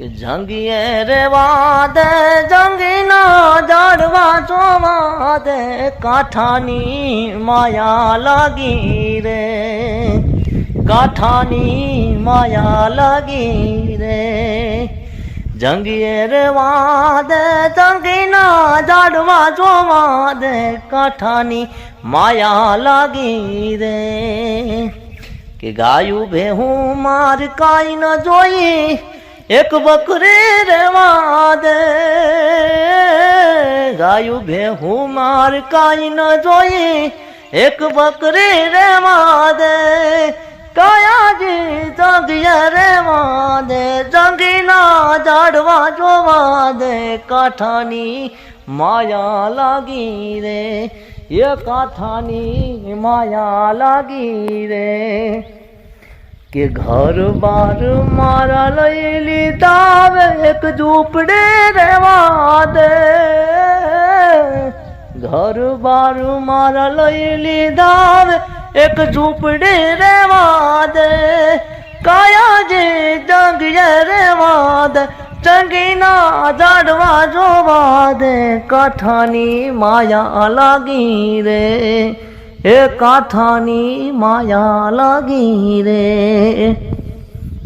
કે જંગીએ રે વાદે, જંગીના જાડવા જોવા દે, કાઠાની માયા લાગી રે. કાઠાની માયા લાગી રે. જંગીએ રે વાદે, જંગીના જાડવા જોવા દે, કાઠાની માયા લાગી રે. કે ગાયું ભેહું, માર કાઈ ન જોઈ એક બકરી રેવા દે. ગાયું ભેહું માર કાઈ ન જોઈ. એક બકરી રેવા દે. કાયાજી જંગીએ રેવા દે. જંગીના જાડવા જોવા દે. કાંઠાની માયા લાગી રે. એ કાંઠાની માયા લાગી રે. કે ઘર બાર મારા લઈ લીધા એક ઝૂંપડે રહેવા દે. ઘર બાર મારા લઈ લીધા એક ઝૂંપડે રહેવા દે. કાયા જે જંગીએ રહેવા દે ચંગીના ઝાડવા જોવા દે. કાંઠાની માયા લાગી રે. એ કાથાની માયા લાગી રે.